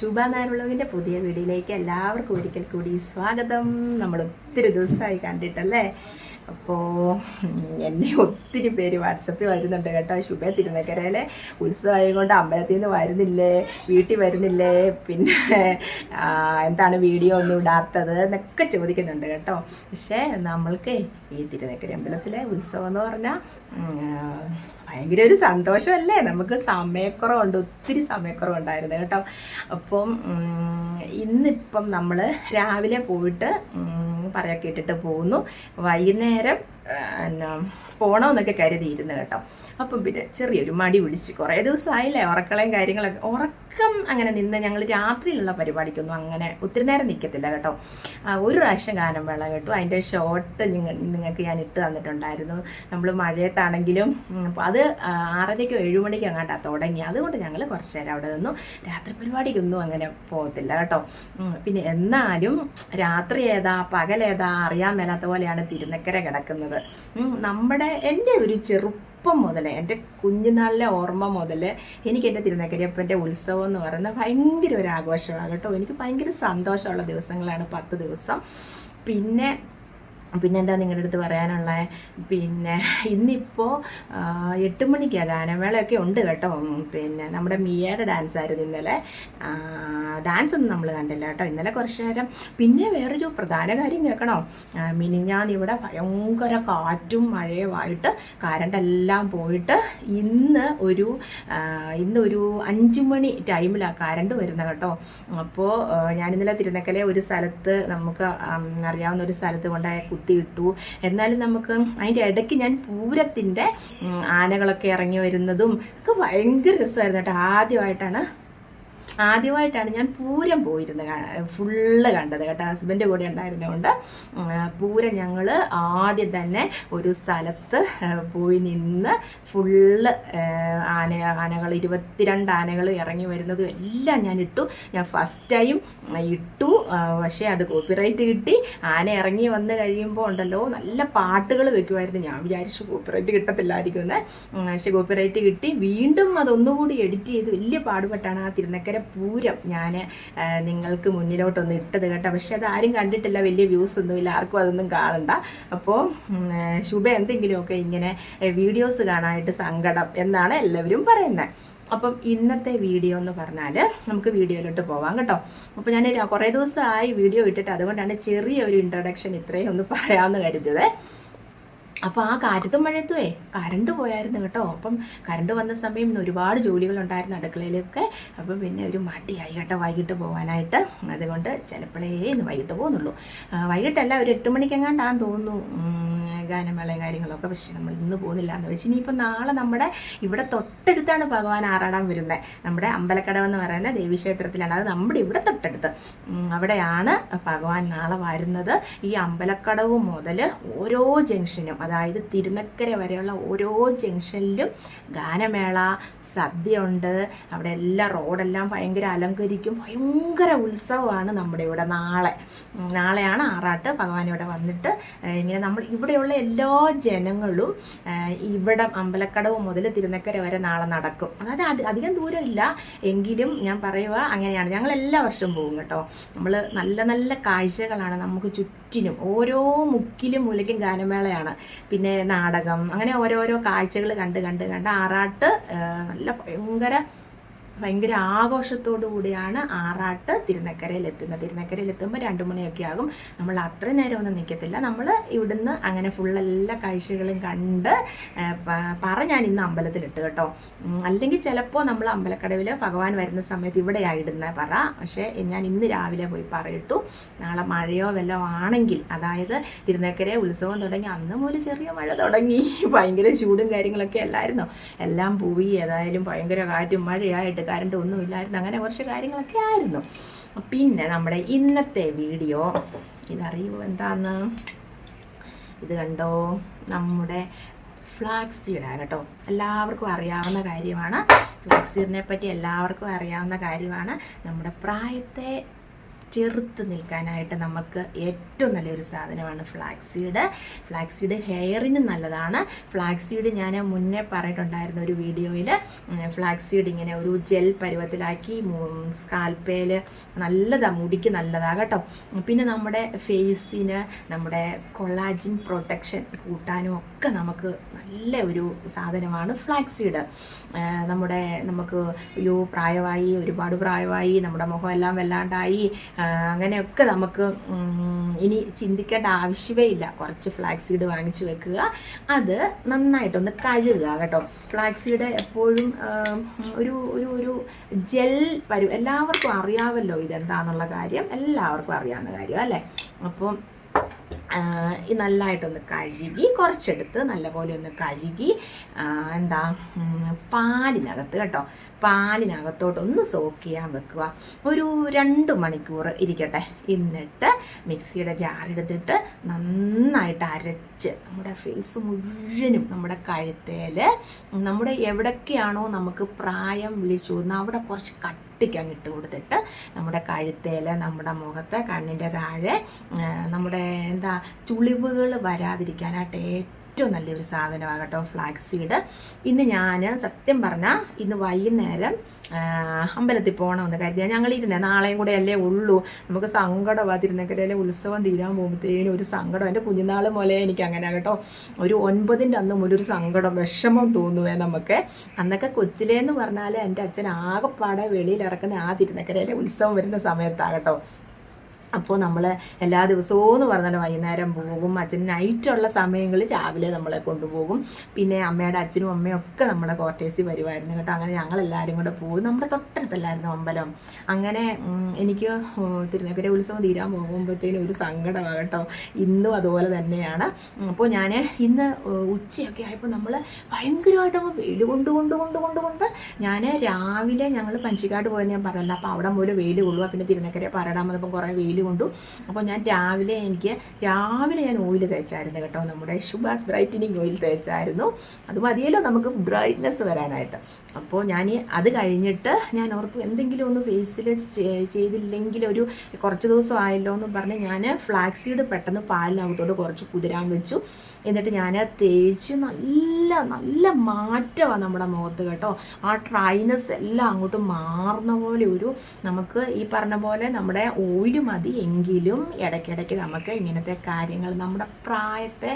ശുഭ നാരുള്ളവിന്റെ പുതിയ വീഡിയോയിലേക്ക് എല്ലാവർക്കും ഒരിക്കൽ കൂടി സ്വാഗതം. നമ്മൾ ഒത്തിരി ദിവസമായി കണ്ടിട്ടല്ലേ? അപ്പോൾ എന്നെ ഒത്തിരി പേര് വാട്സപ്പിൽ വരുന്നുണ്ട് കേട്ടോ. ശുഭ തിരുനക്കരയിലെ ഉത്സവമായതുകൊണ്ട് അമ്പലത്തിൽ നിന്ന് വരുന്നില്ലേ? വീട്ടിൽ വരുന്നില്ലേ? പിന്നെ എന്താണ് വീഡിയോ ഒന്നും ഇടാത്തത് എന്നൊക്കെ ചോദിക്കുന്നുണ്ട് കേട്ടോ. പക്ഷേ നമ്മൾക്ക് ഈ തിരുനക്കര അമ്പലത്തിലെ ഉത്സവം എന്ന് പറഞ്ഞാൽ ഭയങ്കര ഒരു സന്തോഷമല്ലേ? നമുക്ക് സമയക്കുറവുണ്ട് ഒത്തിരി സമയക്കുറവുണ്ടായിരുന്നു കേട്ടോ. അപ്പം ഇന്നിപ്പം നമ്മൾ രാവിലെ പോയിട്ട് ഉം, പറയാ കേട്ടിട്ട് പോകുന്നു. വൈകുന്നേരം എന്നാ പോകണമെന്നൊക്കെ കരുതിയിരുന്നു കേട്ടോ. അപ്പം പിന്നെ ചെറിയൊരു മടി പിടിച്ച് കുറേ ദിവസമായില്ലേ? ഉറക്കളയും കാര്യങ്ങളൊക്കെ ഉറക്കം അങ്ങനെ നിന്ന് ഞങ്ങൾ രാത്രിയിലുള്ള പരിപാടിക്കൊന്നും അങ്ങനെ ഒത്തിരി നേരം നിൽക്കത്തില്ല കേട്ടോ. ഒരു പ്രാവശ്യം ഗാനം വേള കേട്ടു. അതിന്റെ ഷോർട്ട് നിങ്ങൾക്ക് ഞാൻ ഇട്ട് തന്നിട്ടുണ്ടായിരുന്നു. നമ്മൾ മഴയത്താണെങ്കിലും അത് ആറരയ്ക്കോ ഏഴു മണിക്കോ അങ്ങാട്ടാ തുടങ്ങി. അതുകൊണ്ട് ഞങ്ങൾ കുറച്ച് നേരം അവിടെ നിന്നു. രാത്രി പരിപാടിക്കൊന്നും അങ്ങനെ പോകത്തില്ല കേട്ടോ. പിന്നെ എന്നാലും രാത്രി ഏതാ പകലേതാ അറിയാൻ മേലാത്ത പോലെയാണ് തിരുനക്കര കിടക്കുന്നത്. നമ്മുടെ എന്റെ ഒരു ചെറുപ്പം മുതലേ എന്റെ കുഞ്ഞുനാളിലെ ഓർമ്മ മുതൽ എനിക്ക് എന്റെ തിരുനക്കരിയപ്പന്റെ ഉത്സവം എന്ന് പറയുന്നത് ഭയങ്കര ഒരു ആഘോഷമാണ് കേട്ടോ. എനിക്ക് ഭയങ്കര സന്തോഷമുള്ള ദിവസങ്ങളാണ് പത്ത് ദിവസം. പിന്നെ പിന്നെന്താ നിങ്ങളുടെ അടുത്ത് പറയാനുള്ള? പിന്നെ ഇന്നിപ്പോൾ എട്ട് മണിക്കാണ് ഗാനമേളയൊക്കെ ഉണ്ട് കേട്ടോ. പിന്നെ നമ്മുടെ മിയയുടെ ഡാൻസ് ആയിരുന്നു ഇന്നലെ. ഡാൻസ് ഒന്നും നമ്മൾ കണ്ടില്ല കേട്ടോ. ഇന്നലെ കുറച്ച് നേരം. പിന്നെ വേറൊരു പ്രധാന കാര്യം കേൾക്കണോ? മിനിഞ്ഞാൻ ഇവിടെ ഭയങ്കര കാറ്റും മഴയുമായിട്ട് കരണ്ടെല്ലാം പോയിട്ട് ഇന്ന് ഒരു ഇന്നൊരു അഞ്ച് മണി ടൈമിലാണ് കരണ്ട് വരുന്നത് കേട്ടോ. അപ്പോൾ ഞാനിന്നലെ തിരുനക്കലെ ഒരു സ്ഥലത്ത് നമുക്ക് അറിയാവുന്ന ഒരു സ്ഥലത്ത് കൊണ്ടുപോയി കുത്തിയിട്ടു എന്നാലും നമുക്ക് അതിന്റെ ഇടയ്ക്ക് ഞാൻ പൂരത്തിന്റെ ആനകളൊക്കെ ഇറങ്ങി വരുന്നതും ഒക്കെ ഭയങ്കര രസമായിരുന്നു കേട്ടോ. ആദ്യമായിട്ടാണ് ആദ്യമായിട്ടാണ് ഞാൻ പൂരം പോയിരുന്നത് ഫുള്ള് കണ്ടത് കേട്ടോ. ഹസ്ബൻഡ് കൂടെ ഉണ്ടായിരുന്നതുകൊണ്ട് പൂരം ഞങ്ങൾ ആദ്യം തന്നെ ഒരു സ്ഥലത്ത് പോയി നിന്ന് ഫുള്ള് ആന ആനകൾ ഇരുപത്തിരണ്ട് ആനകൾ ഇറങ്ങി വരുന്നതും എല്ലാം ഞാൻ ഇട്ടു. ഞാൻ ഫസ്റ്റ് ടൈം ഇട്ടു. പക്ഷേ അത് കോപ്പിറൈറ്റ് കിട്ടി. ആന ഇറങ്ങി വന്ന് കഴിയുമ്പോൾ ഉണ്ടല്ലോ നല്ല പാട്ടുകൾ വെക്കുമായിരുന്നു. ഞാൻ വിചാരിച്ചു കോപ്പിറൈറ്റ് കിട്ടത്തില്ലായിരിക്കും എന്ന്. പക്ഷെ കോപ്പിറൈറ്റ് കിട്ടി. വീണ്ടും അതൊന്നുകൂടി എഡിറ്റ് ചെയ്ത് വലിയ പാടുപെട്ടാണ് ആ തിരുനക്കര പൂരം. ഞാൻ നിങ്ങൾക്ക് മുന്നിലോട്ടൊന്ന് ഇട്ടത് കേട്ടോ. പക്ഷെ അത് ആരും കണ്ടിട്ടില്ല. വലിയ വ്യൂസ് ഒന്നുമില്ല. ആർക്കും അതൊന്നും കാണണ്ട. അപ്പോൾ ശുഭ എന്തെങ്കിലുമൊക്കെ ഇങ്ങനെ വീഡിയോസ് കാണാനായിട്ട് സങ്കടം എന്നാണ് എല്ലാവരും പറയുന്നത്. അപ്പം ഇന്നത്തെ വീഡിയോ എന്ന് പറഞ്ഞാൽ നമുക്ക് വീഡിയോയിലോട്ട് പോവാം കേട്ടോ. അപ്പോൾ ഞാൻ കുറേ ദിവസമായി വീഡിയോ ഇട്ടിട്ട് അതുകൊണ്ടാണ് ചെറിയൊരു ഇൻട്രൊഡക്ഷൻ ഇത്രയും ഒന്ന് പറയാമെന്ന് കരുതിയത്. അപ്പോൾ ആ കാറ്റത്തും മഴയത്തുമേ കരണ്ട് പോയായിരുന്നു കേട്ടോ. അപ്പം കരണ്ട് വന്ന സമയം ഒരുപാട് ജോലികളുണ്ടായിരുന്നു അടുക്കളയിലൊക്കെ. അപ്പം പിന്നെ ഒരു മടിയായി കേട്ടോ വൈകിട്ട് പോകാനായിട്ട് അതുകൊണ്ട് ചിലപ്പോഴേ ഇന്ന് വൈകിട്ട് പോകുന്നുള്ളൂ. വൈകിട്ടല്ല ഒരു എട്ട് മണിക്കെങ്ങാണ്ടാന്ന് തോന്നുന്നു. ഗാനമേളയും കാര്യങ്ങളൊക്കെ പക്ഷേ നമ്മൾ ഇന്ന് പോകുന്നില്ല എന്ന് വെച്ച് ഇനിയിപ്പോൾ നാളെ നമ്മുടെ ഇവിടെ തൊട്ടടുത്താണ് ഭഗവാൻ ആറാടാൻ വരുന്നത് നമ്മുടെ അമ്പലക്കടവ് എന്ന് പറയുന്ന ദേവീക്ഷേത്രത്തിലാണ്. അത് നമ്മുടെ ഇവിടെ തൊട്ടടുത്ത്. അവിടെയാണ് ഭഗവാൻ നാളെ വരുന്നത്. ഈ അമ്പലക്കടവ് മുതൽ ഓരോ ജംഗ്ഷനും അതായത് തിരുനക്കര വരെയുള്ള ഓരോ ജംഗ്ഷനിലും ഗാനമേള സദ്യ ഉണ്ട് അവിടെ എല്ലാ റോഡെല്ലാം ഭയങ്കര അലങ്കരിക്കും. ഭയങ്കര ഉത്സവമാണ് നമ്മുടെ ഇവിടെ നാളെ. നാളെയാണ് ആറാട്ട്. ഭഗവാൻ ഇവിടെ വന്നിട്ട് ഇങ്ങനെ നമ്മൾ ഇവിടെയുള്ള എല്ലാ ജനങ്ങളും ഇവിടെ അമ്പലക്കടവ് മുതൽ തിരുനക്കര വരെ നാളെ നടക്കും. അതായത് അത് അധികം ദൂരമില്ല. എങ്കിലും ഞാൻ പറയുക അങ്ങനെയാണ്. ഞങ്ങൾ എല്ലാ വർഷവും പോകും കേട്ടോ. നമ്മൾ നല്ല നല്ല കാഴ്ചകളാണ് നമുക്ക് ചുറ്റിനും. ഓരോ മുക്കിലും മൂലയ്ക്കും ഗാനമേളയാണ്. പിന്നെ നാടകം അങ്ങനെ ഓരോരോ കാഴ്ചകൾ കണ്ട് കണ്ട് കണ്ട് ആറാട്ട് നല്ല ഭയങ്കര ഭയങ്കര ആഘോഷത്തോടു കൂടിയാണ് ആറാട്ട് തിരുനക്കരയിൽ എത്തുന്നത് തിരുനക്കരയിൽ എത്തുമ്പോൾ രണ്ട് മണിയൊക്കെ ആകും. നമ്മൾ അത്രയും നേരമൊന്നും നിൽക്കത്തില്ല നമ്മൾ ഇവിടുന്ന് അങ്ങനെ ഫുൾ എല്ലാ കാഴ്ചകളും കണ്ട് പറ ഞാൻ ഇന്ന് അമ്പലത്തിലിട്ട് കേട്ടോ. അല്ലെങ്കിൽ ചിലപ്പോൾ നമ്മൾ അമ്പലക്കടവിൽ ഭഗവാൻ വരുന്ന സമയത്ത് ഇവിടെയാണ് ഇടുന്ന പറ. പക്ഷേ ഞാൻ ഇന്ന് രാവിലെ പോയി പറയിട്ടു നാളെ മഴയോ വല്ലതും ആണെങ്കിൽ അതായത് തിരുനക്കര ഉത്സവം തുടങ്ങി അന്നും ഒരു ചെറിയ മഴ തുടങ്ങി. ഭയങ്കര ചൂടും കാര്യങ്ങളൊക്കെ അല്ലായിരുന്നോ? എല്ലാം പോയി ഏതായാലും ഭയങ്കര കാറ്റും മഴയായിട്ട് കറണ്ട് ഒന്നും ഇല്ലായിരുന്നു അങ്ങനെ കുറച്ച് കാര്യങ്ങളൊക്കെ ആയിരുന്നു. പിന്നെ നമ്മുടെ ഇന്നത്തെ വീഡിയോ ഇതറിയോ എന്താന്ന്? ഇത് കണ്ടോ? നമ്മുടെ ഫ്ലാക്സ് കേട്ടോ. എല്ലാവർക്കും അറിയാവുന്ന കാര്യമാണ്. ഫ്ലാക്സ് പറ്റി എല്ലാവർക്കും അറിയാവുന്ന കാര്യമാണ്. നമ്മുടെ പ്രായത്തെ ചെറുത്ത് നിൽക്കാനായിട്ട് നമുക്ക് ഏറ്റവും നല്ലൊരു സാധനമാണ് ഫ്ലാക്സീഡ് ഫ്ലാക്സീഡ് ഹെയറിന് നല്ലതാണ്. ഫ്ലാക്സീഡ് ഞാൻ മുന്നേ പറഞ്ഞിട്ടുണ്ടായിരുന്ന ഒരു വീഡിയോയിൽ ഫ്ലാക്സീഡ് ഇങ്ങനെ ഒരു ജെൽ പരുവത്തിലാക്കി സ്കാൽപ്പേൽ നല്ലതാണ് മുടിക്ക് നല്ലതാണ് കേട്ടോ. പിന്നെ നമ്മുടെ ഫേസിന് നമ്മുടെ കൊളാജിൻ പ്രൊട്ടക്ഷൻ കൂട്ടാനും ഒക്കെ നമുക്ക് നല്ല ഒരു സാധനമാണ് ഫ്ലാക്സീഡ് നമ്മുടെ നമുക്ക് അയ്യോ പ്രായമായി ഒരുപാട് പ്രായമായി നമ്മുടെ മുഖം എല്ലാം വല്ലാണ്ടായി അങ്ങനെയൊക്കെ നമുക്ക് ഇനി ചിന്തിക്കേണ്ട ആവശ്യമേ ഇല്ല. കുറച്ച് ഫ്ലാക്സീഡ് വാങ്ങിച്ച് വെക്കുക. അത് നന്നായിട്ടൊന്ന് കഴുകുക കേട്ടോ. ഫ്ലാക്സീഡ് എപ്പോഴും ഒരു ഒരു ഒരു ജെൽ വരും എല്ലാവർക്കും അറിയാമല്ലോ ഇതെന്താണെന്നുള്ള കാര്യം. എല്ലാവർക്കും അറിയാവുന്ന കാര്യം അല്ലേ? അപ്പം നല്ലതായിട്ടൊന്ന് കഴുകി കുറച്ചെടുത്ത് നല്ലപോലെ ഒന്ന് കഴുകി എന്താ പാലിനകത്ത് കേട്ടോ പാലിനകത്തോട്ട് ഒന്ന് സോക്ക് ചെയ്യാൻ വെക്കുക. ഒരു രണ്ട് മണിക്കൂർ ഇരിക്കട്ടെ. എന്നിട്ട് മിക്സിയുടെ ജാറെടുത്തിട്ട് നന്നായിട്ട് അരച്ച് നമ്മുടെ ഫേസ് മുഴുവനും നമ്മുടെ കഴുത്തേൽ നമ്മുടെ എവിടൊക്കെയാണോ നമുക്ക് പ്രായം വിളിച്ചു അവിടെ കുറച്ച് കട്ടിക്കാൻ ഇട്ട് കൊടുത്തിട്ട് നമ്മുടെ കഴുത്തേൽ നമ്മുടെ മുഖത്ത് കണ്ണിന്റെ താഴെ നമ്മുടെ എന്താ ചുളിവുകൾ വരാതിരിക്കാനായിട്ട് ഏറ്റവും നല്ലൊരു സാധനമാണ് കേട്ടോ ഫ്ലാക്സ് സീഡ് ഇന്ന് ഞാൻ സത്യം പറഞ്ഞാൽ ഇന്ന് വൈകുന്നേരം അമ്പലത്തിൽ പോകണമെന്ന് കരുതിയാൽ ഞങ്ങൾ ഇരുന്നേ നാളെയും കൂടെ അല്ലേ ഉള്ളൂ. നമുക്ക് സങ്കടമാണ് തിരുനക്കരയിലെ ഉത്സവം തീരാൻ പോകുമ്പോഴത്തേനും ഒരു സങ്കടം. എന്റെ കുഞ്ഞുനാൾ മുതലേ എനിക്ക് അങ്ങനെ കേട്ടോ. ഒരു ഒൻപതിന്റെ അന്ന് മുതൽ ഒരു സങ്കടം വിഷമം തോന്നുവേ നമുക്ക്. അന്നൊക്കെ കൊച്ചിലേന്ന് പറഞ്ഞാൽ എന്റെ അച്ഛൻ ആകെപ്പാടെ വെളിയിലിറക്കുന്ന ആ തിരുനക്കരയിലെ ഉത്സവം വരുന്ന സമയത്താണ് അപ്പോൾ നമ്മൾ എല്ലാ ദിവസവും എന്ന് പറഞ്ഞാൽ വൈകുന്നേരം പോകും. അച്ഛൻ നൈറ്റുള്ള സമയങ്ങളിൽ രാവിലെ നമ്മളെ കൊണ്ടുപോകും. പിന്നെ അമ്മയുടെ അച്ഛനും അമ്മയും ഒക്കെ നമ്മളെ കോട്ടേഴ്സിൽ വരുമായിരുന്നു കേട്ടോ. അങ്ങനെ ഞങ്ങളെല്ലാവരും കൂടെ പോകും. നമ്മുടെ തൊട്ടടുത്തല്ലായിരുന്നു അമ്പലം. അങ്ങനെ എനിക്ക് തിരുനക്കര ഉത്സവം തീരാൻ പോകുമ്പോഴത്തേനും ഒരു സങ്കടമാണ് കേട്ടോ. ഇന്നും അതുപോലെ തന്നെയാണ്. അപ്പോൾ ഞാൻ ഇന്ന് ഉച്ചയൊക്കെ ആയപ്പോൾ നമ്മൾ ഭയങ്കരമായിട്ട് അങ്ങ് വെയിൽ കൊണ്ട് കൊണ്ട് കൊണ്ട് കൊണ്ട് കൊണ്ട് ഞാൻ രാവിലെ ഞങ്ങൾ പഞ്ചിക്കാട് പോയെന്ന് ഞാൻ പറഞ്ഞല്ലോ. അപ്പോൾ അവിടെ പോലും വെയിൽ കൊള്ളുക പിന്നെ തിരുനക്കര പറടാൻ വന്നപ്പോൾ കുറേ വെയിൽ കൊണ്ടു. അപ്പോൾ ഞാൻ രാവിലെ എനിക്ക് രാവിലെ ഞാൻ ഓയിൽ തേച്ചായിരുന്നു കേട്ടോ. നമ്മുടെ ശുഭാസ് ബ്രൈറ്റനിങ് ഓയിൽ തേച്ചായിരുന്നു. അത് മതിയല്ലോ നമുക്ക് ബ്രൈറ്റ്നെസ് വരാനായിട്ട്. അപ്പോൾ ഞാൻ അത് കഴിഞ്ഞിട്ട് ഞാൻ ഓർത്ത് എന്തെങ്കിലും ഒന്ന് ഫേസിൽ ചെയ്തില്ലെങ്കിൽ ഒരു കുറച്ച് ദിവസം ആയല്ലോ എന്ന് പറഞ്ഞ് ഞാൻ ഫ്ലാക്സീഡ് പെട്ടെന്ന് പാലിനകത്തോട്ട് കുറച്ച് കുതിരാൻ വെച്ചു. എന്നിട്ട് ഞാൻ തേച്ച് നല്ല നല്ല മാറ്റമാണ് നമ്മുടെ മുഖത്ത് കേട്ടോ. ആ ഡ്രൈനെസ് എല്ലാം അങ്ങോട്ട് മാറുന്ന പോലെ ഒരു നമുക്ക് ഈ പറഞ്ഞ പോലെ നമ്മുടെ ഓയിൽ മതി എങ്കിലും ഇടയ്ക്കിടയ്ക്ക് നമുക്ക് ഇങ്ങനത്തെ കാര്യങ്ങൾ നമ്മുടെ പ്രായത്തെ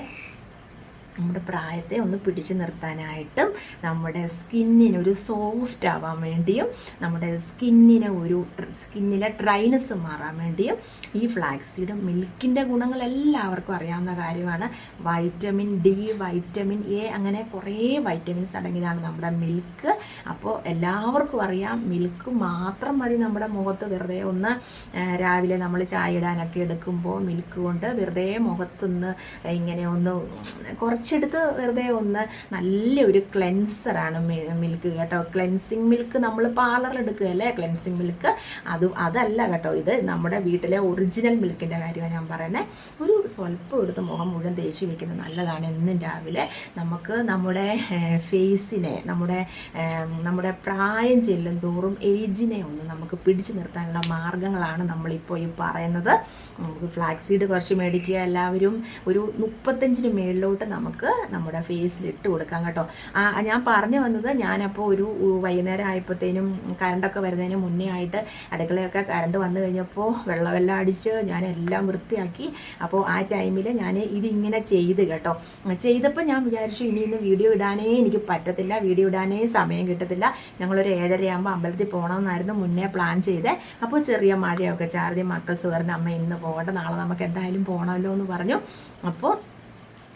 നമ്മുടെ പ്രായത്തെ ഒന്ന് പിടിച്ചു നിർത്താനായിട്ടും നമ്മുടെ സ്കിന്നിന് ഒരു സോഫ്റ്റ് ആവാൻ വേണ്ടിയും നമ്മുടെ സ്കിന്നിന് ഒരു സ്കിന്നിലെ ഡ്രൈനസ് മാറാൻ വേണ്ടിയും ഈ ഫ്ലാക്സീഡ് മിൽക്കിന്റെ ഗുണങ്ങൾ എല്ലാവർക്കും അറിയാവുന്ന കാര്യമാണ്. വൈറ്റമിൻ ഡി വൈറ്റമിൻ എ അങ്ങനെ കുറേ വൈറ്റമിൻസ് അടങ്ങിയതാണ് നമ്മുടെ മിൽക്ക്. അപ്പോൾ എല്ലാവർക്കും അറിയാം മിൽക്ക് മാത്രം മതി നമ്മുടെ മുഖത്ത്. വെറുതെ ഒന്ന് രാവിലെ നമ്മൾ ചായ ഇടാനൊക്കെ എടുക്കുമ്പോൾ മിൽക്ക് കൊണ്ട് വെറുതെ മുഖത്തുനിന്ന് ഇങ്ങനെ ഒന്ന് കുറച്ചെടുത്ത് വെറുതെ ഒന്ന് നല്ലൊരു ക്ലെൻസറാണ് മിൽക്ക് കേട്ടോ. ക്ലെൻസിങ് മിൽക്ക് നമ്മൾ പാർലറിൽ എടുക്കുകയല്ലേ? Cleansing milk. അത് അതല്ല കേട്ടോ. ഇത് നമ്മുടെ വീട്ടിലെ ഒറിജിനൽ മിൽക്കിന്റെ കാര്യമാണ് ഞാൻ പറയുന്നത് ഒരു സ്വല്പം എടുത്ത് മുഖം മുഴുവൻ തേച്ച് വെക്കുന്നത് നല്ലതാണ്. എന്നും രാവിലെ നമുക്ക് നമ്മുടെ ഫേസിനെ നമ്മുടെ നമ്മുടെ പ്രായം ചെല്ലും തോറും ഏജിനെ ഒന്ന് നമുക്ക് പിടിച്ചു നിർത്താനുള്ള മാർഗങ്ങളാണ് നമ്മളിപ്പോൾ ഈ പറയുന്നത്. നമുക്ക് ഫ്ലാക്സീഡ് കുറച്ച് മേടിക്കുക. എല്ലാവരും ഒരു മുപ്പത്തഞ്ചിന് മേളിലോട്ട് നമുക്ക് നമ്മുടെ ഫേസിൽ ഇട്ട് കൊടുക്കാം കേട്ടോ. ഞാൻ പറഞ്ഞു വന്നത് ഞാനപ്പോൾ ഒരു വൈകുന്നേരം ആയപ്പോഴത്തേനും കറണ്ടൊക്കെ വരുന്നതിന് മുന്നേ ആയിട്ട് അടുക്കളയൊക്കെ കറണ്ട് വന്നു കഴിഞ്ഞപ്പോൾ വെള്ളമെല്ലാം അടിച്ച് ഞാൻ എല്ലാം വൃത്തിയാക്കി. അപ്പോൾ ആ ടൈമിൽ ഞാൻ ഇതിങ്ങനെ ചെയ്ത് കേട്ടോ. ചെയ്തപ്പോൾ ഞാൻ വിചാരിച്ചു ഇനി ഇന്ന് വീഡിയോ ഇടാനേ എനിക്ക് പറ്റത്തില്ല വീഡിയോ ഇടാനേ സമയം കിട്ടത്തില്ല. ഞങ്ങളൊരു ഏഴരയാകുമ്പോൾ അമ്പലത്തിൽ പോകണമെന്നായിരുന്നു മുന്നേ പ്ലാൻ ചെയ്തത് അപ്പോൾ ചെറിയ മഴയൊക്കെ ചാർജ് മക്കൾ പറഞ്ഞ അമ്മ ഇന്ന് പോകണ്ട നാളെ നമുക്ക് എന്തായാലും പോകണമല്ലോ എന്ന് പറഞ്ഞു. അപ്പോൾ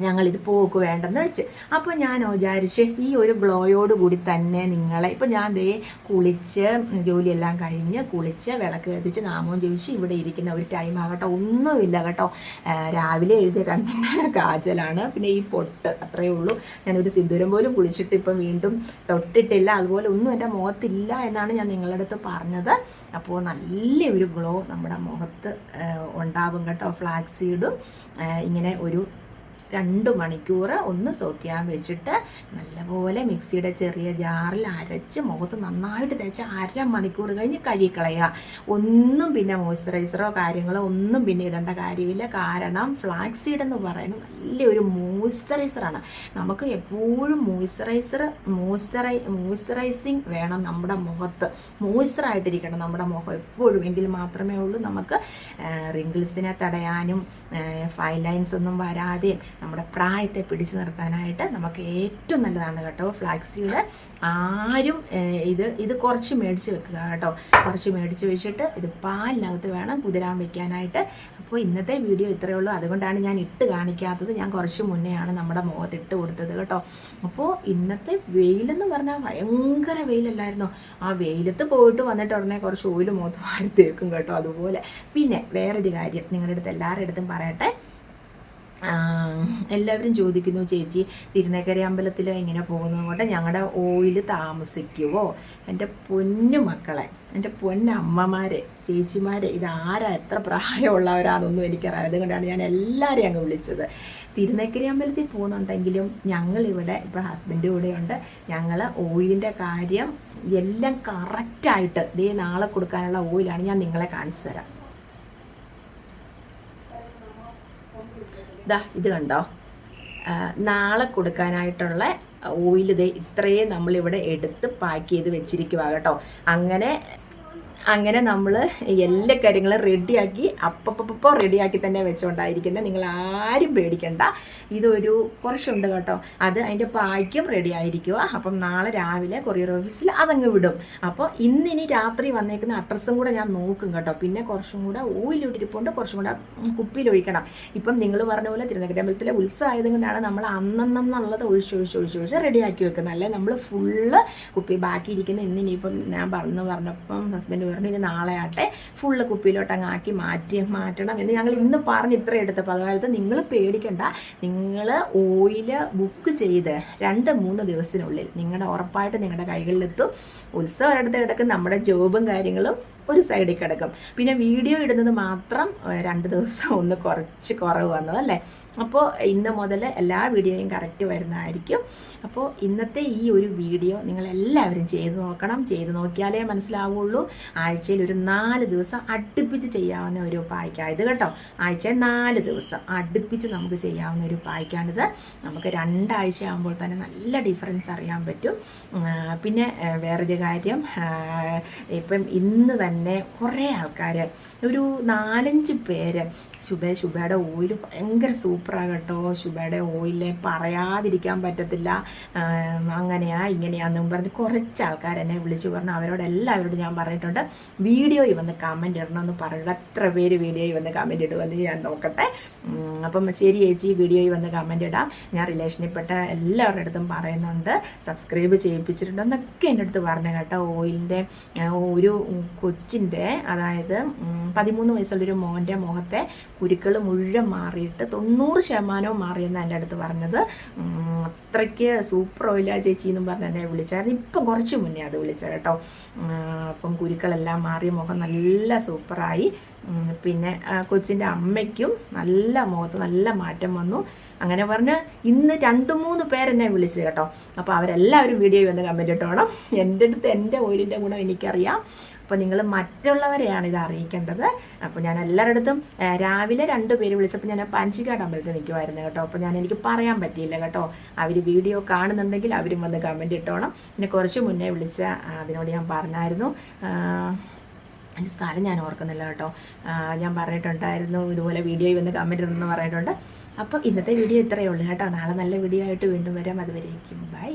ഞങ്ങളിത് പോക്ക് വേണ്ടെന്ന് വെച്ച്. അപ്പോൾ ഞാൻ വിചാരിച്ച് ഈ ഒരു ഗ്ലോയോട് കൂടി തന്നെ നിങ്ങളെ ഇപ്പോൾ ഞാൻ ദേ കുളിച്ച് ജോലിയെല്ലാം കഴിഞ്ഞ് കുളിച്ച് വിളക്ക് കത്തിച്ച് നാമവും ചോദിച്ച് ഇവിടെ ഇരിക്കുന്ന ഒരു ടൈം ആകട്ടെ. ഒന്നുമില്ല കേട്ടോ. രാവിലെ എഴുതിയ കണ്ണിന്റെ കാജലാണ്. പിന്നെ ഈ പൊട്ട് അത്രയേ ഉള്ളൂ. ഞാനൊരു സിന്ദൂരം പോലും കുളിച്ചിട്ട് ഇപ്പം വീണ്ടും തൊട്ടിട്ടില്ല. അതുപോലെ ഒന്നും എന്റെ മുഖത്തില്ല എന്നാണ് ഞാൻ നിങ്ങളുടെ അടുത്ത് പറഞ്ഞത്. അപ്പോൾ നല്ല ഒരു ഗ്ലോ നമ്മുടെ മുഖത്ത് ഉണ്ടാവും കേട്ടോ. ഫ്ലാക്സീഡും ഇങ്ങനെ ഒരു രണ്ട് മണിക്കൂർ ഒന്ന് സോക്ക് ചെയ്യാൻ വെച്ചിട്ട് നല്ലപോലെ മിക്സിയുടെ ചെറിയ ജാറിൽ അരച്ച് മുഖത്ത് നന്നായിട്ട് തേച്ച് അര മണിക്കൂർ കഴിഞ്ഞ് കഴുകിക്കളയുക. ഒന്നും പിന്നെ മോയ്സ്ചറൈസറോ കാര്യങ്ങളോ ഒന്നും പിന്നെ ഇടേണ്ട കാര്യമില്ല. കാരണം ഫ്ലാക്സ് സീഡ് എന്ന് പറയുന്നത് നല്ലൊരു മോയ്സ്ചറൈസറാണ് നമുക്ക് എപ്പോഴും മോയ്സ്ചറൈസർ മോയ്സ്ചറൈ മോയ്സ്ചറൈസിങ് വേണം നമ്മുടെ മുഖത്ത്. മോയ്സ്ചറായിട്ടിരിക്കണം നമ്മുടെ മുഖം എപ്പോഴും. എങ്കിൽ മാത്രമേ ഉള്ളൂ നമുക്ക് റിങ്കിൾസിനെ തടയാനും ഫൈൻ ലൈൻസ് ഒന്നും വരാതെ നമ്മുടെ പ്രായത്തെ പിടിച്ചു നിർത്താനായിട്ട് നമുക്ക് ഏറ്റവും നല്ലതാണ് കേട്ടോ ഫ്ലാക്സിയുടെ. ആരും ഇത് ഇത് കുറച്ച് മേടിച്ച് വെക്കുക കേട്ടോ. കുറച്ച് മേടിച്ച് വെച്ചിട്ട് ഇത് പാലിനകത്ത് വേണം കുതിരാൻ വെക്കാനായിട്ട്. അപ്പോൾ ഇന്നത്തെ വീഡിയോ ഇത്രയേ ഉള്ളൂ. അതുകൊണ്ടാണ് ഞാൻ ഇട്ട് കാണിക്കാത്തത്. ഞാൻ കുറച്ച് മുന്നെയാണ് നമ്മുടെ മുഖത്ത് ഇട്ട് കൊടുത്തത് കേട്ടോ. അപ്പോൾ ഇന്നത്തെ വെയിലെന്ന് പറഞ്ഞാൽ ഭയങ്കര വെയിലല്ലായിരുന്നോ? ആ വെയിലത്ത് പോയിട്ട് വന്നിട്ട് ഉടനെ കുറച്ച് ഓയിൽ മുഖത്ത് വാരി തേക്കും കേട്ടോ അതുപോലെ. പിന്നെ വേറൊരു കാര്യം നിങ്ങളുടെ അടുത്ത് എല്ലാവരുടെ അടുത്തും പറയട്ടെ. എല്ലാവരും ചോദിക്കുന്നു ചേച്ചി തിരുനക്കര അമ്പലത്തിൽ എങ്ങനെ പോകുന്നത് കൊണ്ട് ഞങ്ങളുടെ ഓയിൽ താമസിക്കുവോ? എന്റെ പൊന്നു മക്കളെ എന്റെ പൊന്നമ്മമാരെ ചേച്ചിമാരെ ഇതാരാ എത്ര പ്രായമുള്ളവരാണെന്നൊന്നും എനിക്കറിയാം. അതുകൊണ്ടാണ് ഞാൻ എല്ലാവരെയും അങ്ങ് വിളിച്ചത്. തിരുനക്കരി അമ്പലത്തിൽ പോകുന്നുണ്ടെങ്കിലും ഞങ്ങളിവിടെ ഇപ്പോൾ ഹസ്ബൻഡ് കൂടെയുണ്ട് ഞങ്ങൾ ഓയിലിന്റെ കാര്യം എല്ലാം കറക്റ്റായിട്ട് ദേ നാളെ കൊടുക്കാനുള്ള ഓയിലാണ് ഞാൻ നിങ്ങളെ കാണിച്ചു തരാം. ഇതാ ഇത് കണ്ടോ? നാളെ കൊടുക്കാനായിട്ടുള്ള ഓയിൽ ഇത് ഇത്രയും നമ്മളിവിടെ എടുത്ത് പാക്ക് ചെയ്ത് വെച്ചിരിക്കുക കേട്ടോ. അങ്ങനെ അങ്ങനെ നമ്മൾ എല്ലാ കാര്യങ്ങളും റെഡിയാക്കി അപ്പപ്പപ്പോൾ റെഡിയാക്കി തന്നെ വെച്ചുകൊണ്ടായിരിക്കുന്നത് നിങ്ങൾ ആരും പേടിക്കണ്ട. ഇതൊരു കുറച്ചുണ്ട് കേട്ടോ. അത് അതിന്റെ പായ്ക്കും റെഡി ആയിരിക്കുക അപ്പം നാളെ രാവിലെ കൊറിയർ ഓഫീസിൽ അതങ്ങ് വിടും. അപ്പോൾ ഇന്നിനി രാത്രി വന്നേക്കുന്ന അഡ്രസ്സും കൂടെ ഞാൻ നോക്കും കേട്ടോ. പിന്നെ കുറച്ചും കൂടെ ഓയിലിട്ടിരിപ്പുണ്ട് കുറച്ചും കൂടെ കുപ്പിയിലൊഴിക്കണം. ഇപ്പം നിങ്ങൾ പറഞ്ഞ പോലെ തിരുനക്കര അമ്പലത്തിലെ ഉത്സവം ആയതുകൊണ്ടാണ് നമ്മൾ അന്നെന്നുള്ളത് ഒഴിച്ച് ഒഴിച്ച് ഒഴിച്ച് ഒഴിച്ച് റെഡിയാക്കി വെക്കുന്നത്. അല്ലെ? നമ്മൾ ഫുള്ള് കുപ്പി ബാക്കി ഇരിക്കുന്ന ഇന്ന് ഇനിയിപ്പം ഞാൻ പറഞ്ഞു പറഞ്ഞപ്പം ഹസ്ബൻഡ് പറഞ്ഞു ഇനി നാളെ ആട്ടെ ഫുള്ള് കുപ്പിയിലോട്ട് അങ്ങ് ആക്കി മാറ്റി മാറ്റണം എന്ന് ഞങ്ങൾ ഇന്ന് പറഞ്ഞ് ഇത്ര എടുത്തപ്പോൾ അതുകാലത്ത് നിങ്ങൾ പേടിക്കണ്ട. നിങ്ങൾ ഓയിൽ ബുക്ക് ചെയ്ത് രണ്ട് മൂന്ന് ദിവസത്തിനുള്ളിൽ നിങ്ങളുടെ ഉറപ്പായിട്ട് നിങ്ങളുടെ കൈകളിലെത്തും. ഉത്സവം ഒരിടത്ത് കിടക്കും നമ്മുടെ ജോബും കാര്യങ്ങളും ഒരു സൈഡിൽ കിടക്കും. പിന്നെ വീഡിയോ ഇടുന്നത് മാത്രം രണ്ട് ദിവസം ഒന്ന് കുറച്ച് കുറവ് വന്നതല്ലേ? അപ്പോൾ ഇന്ന് മുതൽ എല്ലാ വീഡിയോയും കറക്റ്റ് വരുന്നതായിരിക്കും. അപ്പോൾ ഇന്നത്തെ ഈ ഒരു വീഡിയോ നിങ്ങൾ എല്ലാവരും ചെയ്ത് നോക്കണം. ചെയ്ത് നോക്കിയാലേ മനസ്സിലാവുള്ളൂ. ആഴ്ചയിൽ ഒരു നാല് ദിവസം അടുപ്പിച്ച് ചെയ്യാവുന്ന ഒരു പായ്ക്കായത് കേട്ടോ. ആഴ്ച നാല് ദിവസം അടുപ്പിച്ച് നമുക്ക് ചെയ്യാവുന്ന ഒരു പായ്ക്കാണിത്. നമുക്ക് രണ്ടാഴ്ച ആകുമ്പോൾ തന്നെ നല്ല ഡിഫറൻസ് അറിയാൻ പറ്റും. പിന്നെ വേറൊരു കാര്യം ഇപ്പം ഇന്ന് തന്നെ കുറേ ആൾക്കാർ ഒരു നാലഞ്ച് പേര് ശുഭ ശുഭയുടെ ഓയിൽ ഭയങ്കര സൂപ്പറാണ് കേട്ടോ. ശുഭയുടെ ഓയിൽ പറയാതിരിക്കാൻ പറ്റത്തില്ല. അങ്ങനെയാ ഇങ്ങനെയാന്നും പറഞ്ഞ് കുറച്ച് ആൾക്കാർ എന്നെ വിളിച്ചു പറഞ്ഞു. അവരോട് എല്ലാവരോടും ഞാൻ പറഞ്ഞിട്ടുണ്ട്. വീഡിയോയിൽ വന്ന് കമന്റ് ഇടണമെന്ന് പറഞ്ഞു എത്ര പേര് വീഡിയോയിൽ വന്ന് കമന്റ് ഇടുമെന്ന് ഞാൻ നോക്കട്ടെ. അപ്പം ശരി ചേച്ചി വീഡിയോയിൽ വന്ന് കമന്റ് ഇടാം. ഞാൻ റിലേഷനിൽപ്പെട്ട എല്ലാവരുടെ അടുത്തും പറയുന്നുണ്ട്. സബ്സ്ക്രൈബ് ചെയ്യിപ്പിച്ചിട്ടുണ്ടെന്നൊക്കെ എന്റെ അടുത്ത് പറഞ്ഞു കേട്ടോ. ഓയിലിന്റെ ഒരു കൊച്ചിന്റെ അതായത് പതിമൂന്ന് വയസ്സുള്ളൊരു മോന്റെ മുഖത്തെ കുരുക്കൾ മുഴുവൻ മാറിയിട്ട് തൊണ്ണൂറ് ശതമാനവും മാറിയെന്ന് എന്റെ അടുത്ത് പറഞ്ഞത്. അത്രയ്ക്ക് സൂപ്പർ ഓയിലാ ചേച്ചി എന്നും പറഞ്ഞ് എന്നെ വിളിച്ചായിരുന്നു. ഇപ്പം കുറച്ച് മുന്നേ അത് വിളിച്ചത് കേട്ടോ. അപ്പം കുരുക്കളെല്ലാം മാറിയ മുഖം നല്ല സൂപ്പറായി പിന്നെ കൊച്ചിന്റെ അമ്മയ്ക്കും നല്ല മുഖത്ത് നല്ല മാറ്റം വന്നു. അങ്ങനെ പറഞ്ഞ് ഇന്ന് രണ്ട് മൂന്ന് പേരെന്നെ വിളിച്ചു കേട്ടോ. അപ്പോൾ അവരെല്ലാവരും വീഡിയോ വന്ന് കമന്റ് ഇട്ടോണം. എന്റെ അടുത്ത് എന്റെ ഓയിലിന്റെ ഗുണം എനിക്കറിയാം. അപ്പോൾ നിങ്ങൾ മറ്റുള്ളവരെയാണ് ഇത് അറിയിക്കേണ്ടത്. അപ്പോൾ ഞാൻ എല്ലാവരുടെ രാവിലെ രണ്ട് പേര് വിളിച്ചപ്പോൾ ഞാൻ പഞ്ചിക്കാട് അമ്പലത്തിൽ നിൽക്കുമായിരുന്നു കേട്ടോ. അപ്പോൾ ഞാൻ എനിക്ക് പറയാൻ പറ്റിയില്ല കേട്ടോ. അവർ വീഡിയോ കാണുന്നുണ്ടെങ്കിൽ അവരും വന്ന് കമന്റ് ഇട്ടോണം. പിന്നെ കുറച്ച് മുന്നേ വിളിച്ച അതിനോട് ഞാൻ പറഞ്ഞായിരുന്നു. എന്റെ സ്ഥലം ഞാൻ ഓർക്കുന്നില്ല കേട്ടോ. ഞാൻ പറഞ്ഞിട്ടുണ്ടായിരുന്നു ഇതുപോലെ വീഡിയോയിൽ വന്ന് കമന്റ് എന്ന് പറഞ്ഞിട്ടുണ്ട്. അപ്പോൾ ഇന്നത്തെ വീഡിയോ ഇത്രയേ ഉള്ളൂ കേട്ടോ. നാളെ നല്ല വീഡിയോ ആയിട്ട് വീണ്ടും വരാം. അതുവരേക്കും. ബൈ